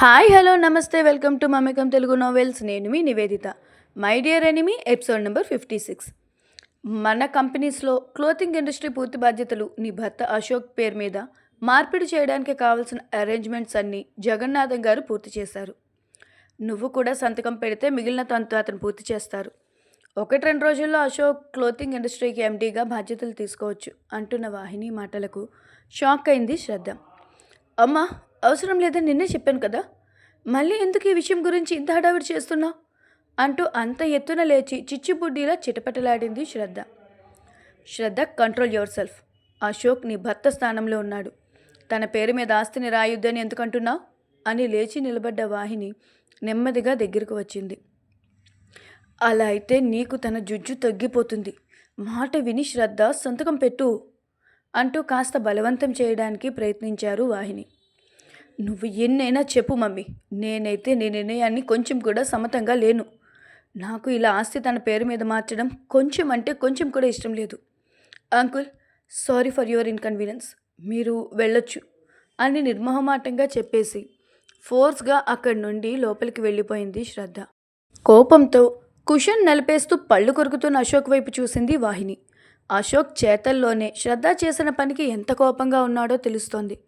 Hi hello namaste welcome to Mamekam Telugu novels నేను మీ Niveditha. My dear enemy episode number fifty six మన కంపెనీస్లో clothing industry పూర్తి బాధ్యతలు నీ భర్త అశోక్ పేరు మీద మార్పిడి చేయడానికి కావాల్సిన అరేంజ్మెంట్స్ అన్నీ జగన్నాథం గారు పూర్తి చేశారు. నువ్వు కూడా సంతకం పెడితే మిగిలిన తంతు అతను పూర్తి చేస్తారు. ఒకటి రెండు రోజుల్లో అశోక్ క్లోతింగ్ ఇండస్ట్రీకి ఎండీగా బాధ్యతలు తీసుకోవచ్చు అంటున్న వాహిని మాటలకు షాక్ అయింది శ్రద్ధ. అమ్మా అవసరం లేదని నిన్నే చెప్పాను కదా. మళ్ళీ ఎందుకు ఈ విషయం గురించి ఇంత హడావిడి చేస్తున్నావు? అంటూ అంత ఎత్తున లేచి చిచ్చుబుడ్డిలా చిటపటలాడింది శ్రద్ధ. Shraddha control yourself. అశోక్ నీ భర్త స్థానంలో ఉన్నాడు. తన పేరు మీద ఆస్తిని రాయొద్దని ఎందుకంటున్నా అని లేచి నిలబడ్డ వాహిని నెమ్మదిగా దగ్గరకు వచ్చింది. అలా అయితే నీకు తన జుజ్జు తగ్గిపోతుంది. మాట విని శ్రద్ధ సంతకం పెట్టు అంటూ కాస్త బలవంతం చేయడానికి ప్రయత్నించారు వాహిని. నువ్వు ఎన్నైనా చెప్పు మమ్మీ. నేనైతే నీ నిర్ణయాన్ని కొంచెం కూడా సమతంగా లేను. నాకు ఇలా ఆస్తి తన పేరు మీద మార్చడం కొంచెం అంటే కొంచెం కూడా ఇష్టం లేదు. Uncle sorry for your inconvenience. మీరు వెళ్ళొచ్చు అని నిర్మోహమాటంగా చెప్పేసి ఫోర్స్గా అక్కడి నుండి లోపలికి వెళ్ళిపోయింది శ్రద్ధ. కోపంతో కుషన్ నలిపేస్తూ పళ్ళు కొరుకుతున్న అశోక్ వైపు చూసింది వాహిని. అశోక్ చేతల్లోనే శ్రద్ధ చేసిన పనికి ఎంత కోపంగా ఉన్నాడో తెలుస్తోంది.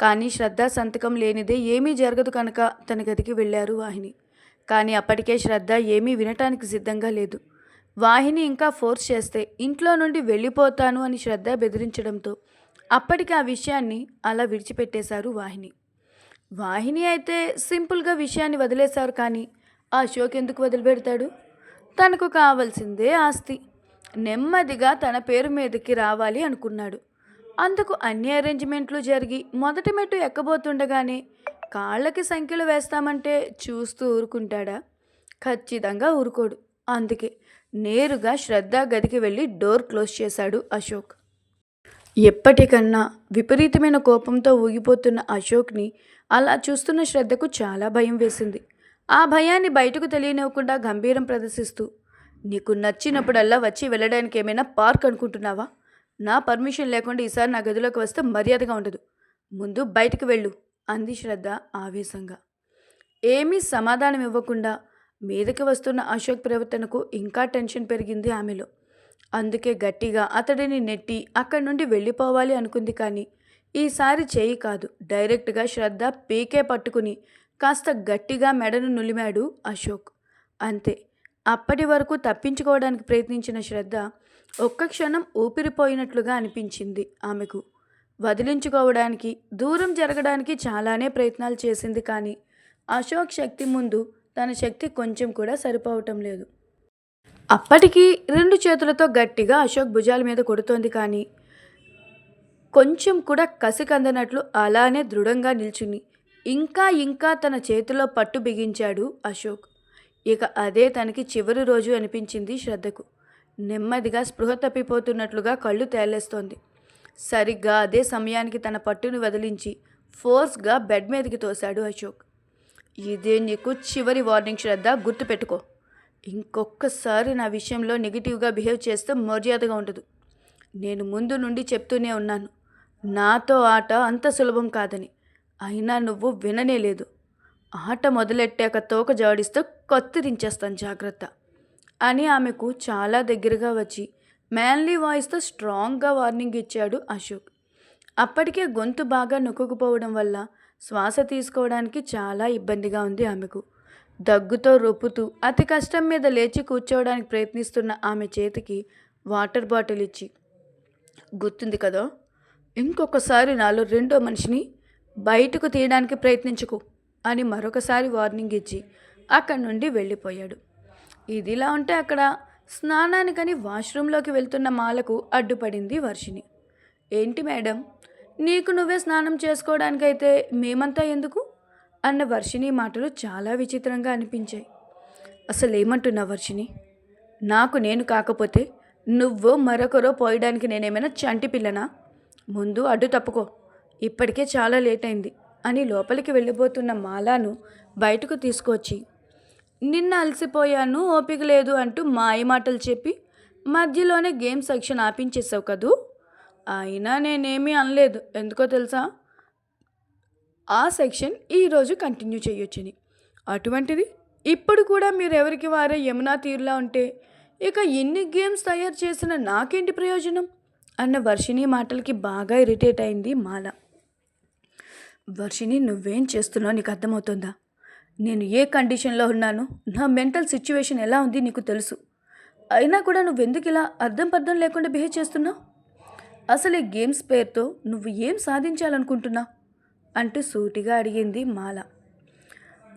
కానీ శ్రద్ధ సంతకం లేనిదే ఏమీ జరగదు కనుక తన గదికి వెళ్ళారు వాహిని. కానీ అప్పటికే శ్రద్ధ ఏమీ వినటానికి సిద్ధంగా లేదు. వాహిని ఇంకా ఫోర్స్ చేస్తే ఇంట్లో నుండి వెళ్ళిపోతాను అని శ్రద్ధ బెదిరించడంతో అప్పటికి ఆ విషయాన్ని అలా విడిచిపెట్టేశారు వాహిని. వాహిని అయితే సింపుల్గా విషయాన్ని వదిలేశారు కానీ ఆ అశోక్ ఎందుకు వదిలిపెడతాడు? తనకు కావలసిందే ఆస్తి. నెమ్మదిగా తన పేరు మీదకి రావాలి అనుకున్నాడు. అందుకు అన్ని అరేంజ్మెంట్లు జరిగి మొదటి మెట్టు ఎక్కబోతుండగానే కాళ్ళకి సంఖ్యలు వేస్తామంటే చూస్తూ ఊరుకుంటాడా? ఖచ్చితంగా ఊరుకోడు. అందుకే నేరుగా శ్రద్ధ గదికి వెళ్ళి డోర్ క్లోజ్ చేశాడు అశోక్. ఎప్పటికన్నా విపరీతమైన కోపంతో ఊగిపోతున్న అశోక్ని అలా చూస్తున్న శ్రద్ధకు చాలా భయం వేసింది. ఆ భయాన్ని బయటకు తెలియనివ్వకుండా గంభీరం ప్రదర్శిస్తూ నీకు నచ్చినప్పుడల్లా వచ్చి వెళ్ళడానికి ఏమైనా పార్క్ అనుకుంటున్నావా? నా పర్మిషన్ లేకుండా ఈసారి నా గదిలోకి వస్తే మర్యాదగా ఉండదు. ముందు బయటకు వెళ్ళు అంది శ్రద్ధ ఆవేశంగా. ఏమీ సమాధానం ఇవ్వకుండా మీదకి వస్తున్న అశోక్ ప్రవర్తనకు ఇంకా టెన్షన్ పెరిగింది ఆమెలో. అందుకే గట్టిగా అతడిని నెట్టి అక్కడి నుండి వెళ్ళిపోవాలి అనుకుంది కానీ ఈసారి చేయి కాదు. డైరెక్ట్గా శ్రద్ధ పీకే పట్టుకుని కాస్త గట్టిగా మెడను నులిమాడు అశోక్. అంతే అప్పటి వరకు తప్పించుకోవడానికి ప్రయత్నించిన శ్రద్ధ ఒక్క క్షణం ఊపిరిపోయినట్లుగా అనిపించింది ఆమెకు. వదిలించుకోవడానికి దూరం జరగడానికి చాలానే ప్రయత్నాలు చేసింది కానీ అశోక్ శక్తి ముందు తన శక్తి కొంచెం కూడా సరిపోవటం లేదు. అప్పటికి రెండు చేతులతో గట్టిగా అశోక్ భుజాల మీద కొడుతోంది కానీ కొంచెం కూడా కసి కందనట్లు అలానే దృఢంగా నిల్చుని ఇంకా ఇంకా తన చేతిలో పట్టు బిగించాడు అశోక్. ఇక అదే తనకి చివరి రోజు అనిపించింది శ్రద్ధకు. నెమ్మదిగా స్పృహ తప్పిపోతున్నట్లుగా కళ్ళు తేలేస్తోంది. సరిగ్గా అదే సమయానికి తన పట్టును వదిలించి ఫోర్స్గా బెడ్ మీదకి తోశాడు అశోక్. ఇదే నీకు చివరి వార్నింగ్ శ్రద్ధ గుర్తుపెట్టుకో. ఇంకొకసారి నా విషయంలో నెగిటివ్గా బిహేవ్ చేస్తే మర్యాదగా ఉండదు. నేను ముందు నుండి చెప్తూనే ఉన్నాను. నాతో ఆట అంత సులభం కాదని. అయినా నువ్వు విననే లేదు. ఆట మొదలెట్టాక తోక జాడిస్తూ కత్తిరించేస్తాను జాగ్రత్త. అని ఆమెకు చాలా దగ్గరగా వచ్చి మ్యాన్లీ వాయిస్తో స్ట్రాంగ్గా వార్నింగ్ ఇచ్చాడు అశోక్. అప్పటికే గొంతు బాగా నొక్కుకుపోవడం వల్ల శ్వాస తీసుకోవడానికి చాలా ఇబ్బందిగా ఉంది ఆమెకు. దగ్గుతో రొప్పుతూ అతి కష్టం మీద లేచి కూర్చోవడానికి ప్రయత్నిస్తున్న ఆమె చేతికి వాటర్ బాటిల్ ఇచ్చి గుర్తుంది కదా ఇంకొకసారి నాలో రెండో మనిషిని బయటకు తీయడానికి ప్రయత్నించుకు అని మరొకసారి వార్నింగ్ ఇచ్చి అక్కడి నుండి వెళ్ళిపోయాడు. ఇదిలా ఉంటే అక్కడ స్నానానికని వాష్రూంలోకి వెళ్తున్న మాలకు అడ్డుపడింది వర్షిని ఏంటి మేడం? నీకు నువ్వే స్నానం చేసుకోవడానికైతే మేమంతా ఎందుకు? అన్న వర్షిని మాటలు చాలా విచిత్రంగా అనిపించాయి. అసలు ఏమంటున్నావు వర్షిని నాకు నేను కాకపోతే నువ్వు మరొకరో పోయడానికి నేనేమైనా చంటి పిల్లనా? ముందు అడ్డు తప్పుకో. ఇప్పటికే చాలా లేట్ అయింది అని లోపలికి వెళ్ళిపోతున్న మాలాను బయటకు తీసుకొచ్చి నిన్న అలసిపోయాను ఓపిక లేదు అంటూ మాయ మాటలు చెప్పి మధ్యలోనే గేమ్ సెక్షన్ ఆపించేసావు కదూ? అయినా నేనేమీ అనలేదు. ఎందుకో తెలుసా? ఆ సెక్షన్ ఈరోజు కంటిన్యూ చేయొచ్చని. అటువంటిది ఇప్పుడు కూడా మీరు ఎవరికి వారే యమునా తీరులా ఉంటే ఇక ఎన్ని గేమ్స్ తయారు చేసిన నాకేంటి ప్రయోజనం? అన్న వర్షిణి మాటలకి బాగా ఇరిటేట్ అయింది మాల. వర్షిణి నువ్వేం చేస్తున్నావు? నీకు అర్థమవుతుందా నేను ఏ కండిషన్లో ఉన్నాను నా మెంటల్ సిచ్యువేషన్ ఎలా ఉంది నీకు తెలుసు. అయినా కూడా నువ్వెందుకు ఇలా అర్థం పర్థం లేకుండా బిహేవ్ చేస్తున్నావు? అసలు ఈ గేమ్స్ పేరుతో నువ్వు ఏం సాధించాలనుకుంటున్నావు అంటూ సూటిగా అడిగింది మాల.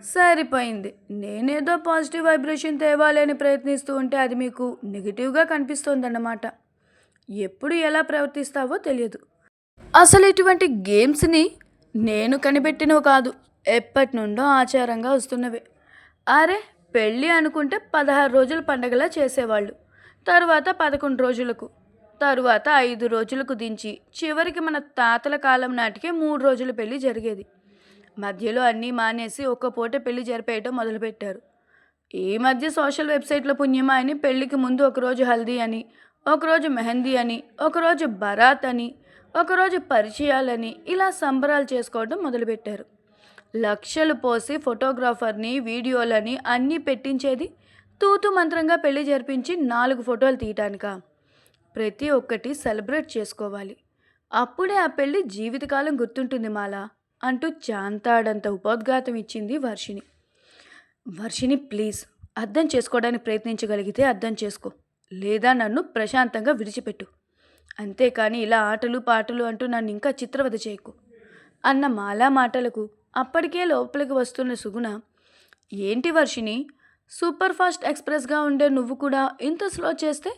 సరిపోయింది. నేనేదో పాజిటివ్ వైబ్రేషన్ తేవాలని ప్రయత్నిస్తూ ఉంటే అది మీకు నెగిటివ్గా కనిపిస్తోందన్నమాట. ఎప్పుడు ఎలా ప్రవర్తిస్తావో తెలియదు. అసలు ఇటువంటి గేమ్స్ని నేను కనిపెట్టినవి కాదు. ఎప్పటి నుండో ఆచారంగా వస్తున్నవే. అరే పెళ్ళి అనుకుంటే పదహారు రోజుల పండగలా చేసేవాళ్ళు. తరువాత పదకొండు రోజులకు తరువాత ఐదు రోజులకు దించి చివరికి మన తాతల కాలం నాటికే మూడు రోజుల పెళ్ళి జరిగేది. మధ్యలో అన్నీ మానేసి ఒక్క పూట పెళ్ళి జరిపేయటం మొదలుపెట్టారు. ఈ మధ్య సోషల్ వెబ్సైట్లో పుణ్యమా అని పెళ్ళికి ముందు ఒకరోజు హల్దీ అని ఒకరోజు మెహందీ అని ఒకరోజు బరాత్ అని ఒకరోజు పరిచయాలని ఇలా సంబరాలు చేసుకోవడం మొదలుపెట్టారు. లక్షలు పోసి ఫోటోగ్రాఫర్ని వీడియోలని అన్నీ పెట్టించేది తూతు మంత్రంగా పెళ్ళి జరిపించి నాలుగు ఫోటోలు తీయటానికా. ప్రతి ఒక్కటి సెలబ్రేట్ చేసుకోవాలి. అప్పుడే ఆ పెళ్ళి జీవితకాలం గుర్తుంటుంది మాలా అంటూ చాంతాడంత ఉపోద్ఘాతం ఇచ్చింది వర్షిని వర్షిని ప్లీజ్ అర్థం చేసుకోవడానికి ప్రయత్నించగలిగితే అర్థం చేసుకో. లేదా నన్ను ప్రశాంతంగా విడిచిపెట్టు. అంతేకాని ఇలా ఆటలు పాటలు అంటూ నన్ను ఇంకా చిత్రవద చేయకు. అన్న మాలా మాటలకు అప్పటికే లోపలికి వస్తున్న సుగుణ ఏంటి వర్షిని సూపర్ ఫాస్ట్ ఎక్స్ప్రెస్గా ఉండే నువ్వు కూడా ఇంత స్లో చేస్తే?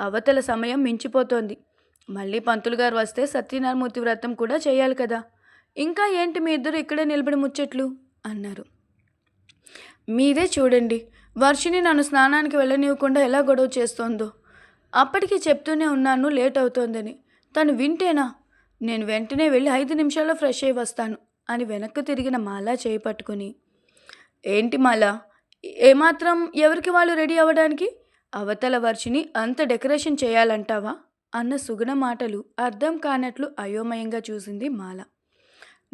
అవతల సమయం మించిపోతోంది. మళ్ళీ పంతులు గారు వస్తే సత్యనారాయణమూర్తి వ్రతం కూడా చేయాలి కదా. ఇంకా ఏంటి మీ ఇద్దరు ఇక్కడే నిలబడి ముచ్చట్లు? అన్నారు. మీరే చూడండి. వర్షిని నన్ను స్నానానికి వెళ్ళనివ్వకుండా ఎలా గొడవ చేస్తోందో? అప్పటికి చెప్తూనే ఉన్నాను లేట్ అవుతోందని. తను వింటేనా? నేను వెంటనే వెళ్ళి ఐదు నిమిషాల్లో ఫ్రెష్ అయ్యి వస్తాను. అని వెనక్కు తిరిగిన మాలా చేయి పట్టుకుని ఏంటి మాలా? ఏమాత్రం ఎవరికి వాళ్ళు రెడీ అవ్వడానికి? అవతల వర్షిని అంత డెకరేషన్ చేయాలంటావా? అన్న సుగుణ మాటలు అర్థం కానట్లు అయోమయంగా చూసింది మాల.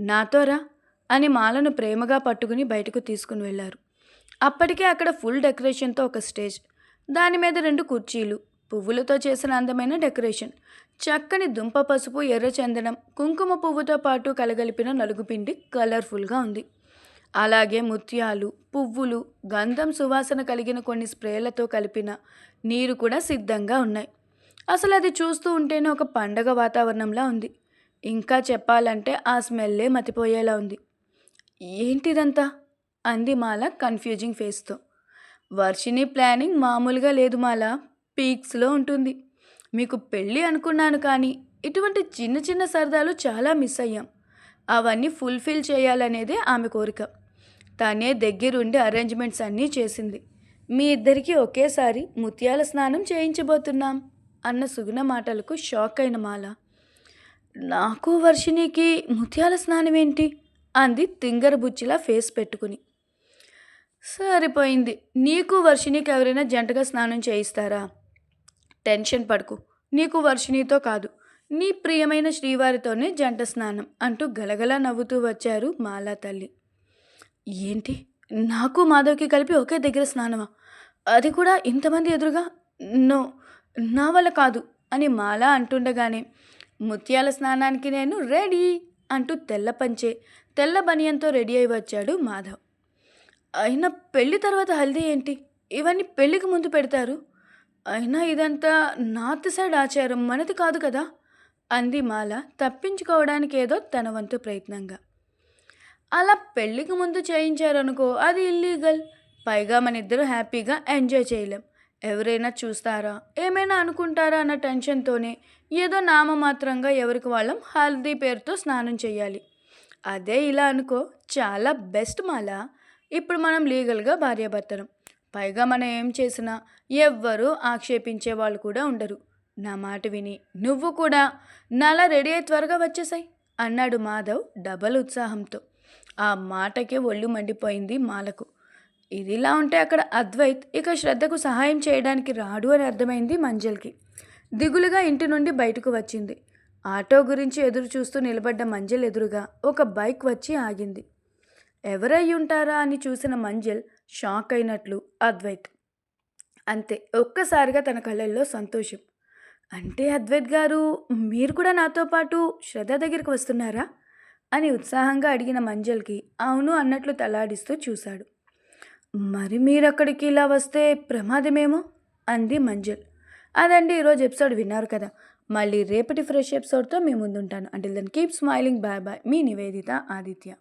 నాతోరా అని మాలను ప్రేమగా పట్టుకుని బయటకు తీసుకుని వెళ్ళారు అప్పటికే అక్కడ ఫుల్ డెకరేషన్తో ఒక స్టేజ్ దాని మీద రెండు కుర్చీలు పువ్వులతో చేసిన అందమైన డెకరేషన్. చక్కని దుంప పసుపు ఎర్ర చందనం కుంకుమ పువ్వుతో పాటు కలగలిపిన నలుగుపిండి కలర్ఫుల్గా ఉంది. అలాగే ముత్యాలు పువ్వులు గంధం సువాసన కలిగిన కొన్ని స్ప్రేలతో కలిపిన నీరు కూడా సిద్ధంగా ఉన్నాయి. అసలు అది చూస్తూ ఉంటేనే ఒక పండగ వాతావరణంలా ఉంది. ఇంకా చెప్పాలంటే ఆ స్మెల్లే మతిపోయేలా ఉంది. ఏంటిదంతా? అంది మాల కన్ఫ్యూజింగ్ ఫేస్తో వర్షిని ప్లానింగ్ మామూలుగా లేదు మాల. పీక్స్లో ఉంటుంది. మీకు పెళ్ళి అనుకున్నాను కానీ ఇటువంటి చిన్న చిన్న సరదాలు చాలా మిస్ అయ్యాం. అవన్నీ ఫుల్ఫిల్ చేయాలనేదే ఆమె కోరిక. తనే దగ్గరుండి అరేంజ్మెంట్స్ అన్నీ చేసింది. మీ ఇద్దరికీ ఒకేసారి ముత్యాల స్నానం చేయించబోతున్నాం అన్న సుగుణ మాటలకు షాక్ అయిన మాల. నాకు వర్షిణికి ముత్యాల స్నానం ఏంటి అంది తింగర బుచ్చిలా ఫేస్ పెట్టుకుని. సరిపోయింది. నీకు వర్షిణికి ఎవరైనా జంటగా స్నానం చేయిస్తారా? టెన్షన్ పడకు. నీకు వర్షినితో కాదు. నీ ప్రియమైన శ్రీవారితోనే జంట స్నానం అంటూ గలగల నవ్వుతూ వచ్చారు మాలా తల్లి. ఏంటి? నాకు మాధవ్కి కలిపి ఒకే దగ్గర స్నానమా? అది కూడా ఇంతమంది ఎదురుగా? నో నా వల్ల కాదు అని మాలా అంటుండగానే ముత్యాల స్నానానికి నేను రెడీ అంటూ తెల్ల పంచే తెల్ల బనియంతో రెడీ అయి వచ్చాడు మాధవ్. అయినా పెళ్ళి తర్వాత హల్దీ ఏంటి? ఇవన్నీ పెళ్ళికి ముందు పెడతారు? అయినా ఇదంతా నార్త్ సైడ్ ఆచారం మనది కాదు కదా? అంది మాల తప్పించుకోవడానికి ఏదో తన వంతు ప్రయత్నంగా. అలా పెళ్ళికి ముందు చేయించారనుకో అది ఇల్లీగల్. పైగా మన ఇద్దరు హ్యాపీగా ఎంజాయ్ చేయలేం. ఎవరైనా చూస్తారా? ఏమైనా అనుకుంటారా అన్న టెన్షన్తోనే ఏదో నామమాత్రంగా ఎవరికి వాళ్ళం హల్దీ పేరుతో స్నానం చేయాలి అదే ఇలా అనుకో చాలా బెస్ట్ మాల. ఇప్పుడు మనం లీగల్గా భార్యాభర్తనం పైగా మనం ఏం చేసినా ఎవ్వరూ ఆక్షేపించే వాళ్ళు కూడా ఉండరు. నా మాట విని నువ్వు కూడా నాలా రెడీ అయి త్వరగా వచ్చేసాయి అన్నాడు మాధవ్ డబల్ ఉత్సాహంతో. ఆ మాటకే ఒళ్ళు మండిపోయింది మాలకు. ఇదిలా ఉంటే అక్కడ అద్వైత్ ఇక శ్రద్ధకు సహాయం చేయడానికి రాడు అని అర్థమైంది మంజల్కి. దిగులుగా ఇంటి నుండి బయటకు వచ్చింది. ఆటో గురించి ఎదురు చూస్తూ నిలబడ్డ మంజల్ ఎదురుగా ఒక బైక్ వచ్చి ఆగింది. ఎవరై ఉంటారా అని చూసిన మంజల్ షాక్ అయినట్లు అద్వైత్. అంతే ఒక్కసారిగా తన కళ్ళల్లో సంతోషం. అంటే అద్వైత్ గారు మీరు కూడా నాతో పాటు శ్రద్ధ దగ్గరికి వస్తున్నారా? అని ఉత్సాహంగా అడిగిన మంజల్కి అవును అన్నట్లు తలాడిస్తూ చూశాడు. మరి మీరు అక్కడికి ఇలా వస్తే ప్రమాదమేమో? అంది మంజల్. అదండి ఈరోజు ఎపిసోడ్ విన్నారు కదా. మళ్ళీ రేపటి ఫ్రెష్ ఎపిసోడ్తో మీ ముందుంటాను. అంటే then keep smiling bye bye మీ నివేదిత ఆదిత్య.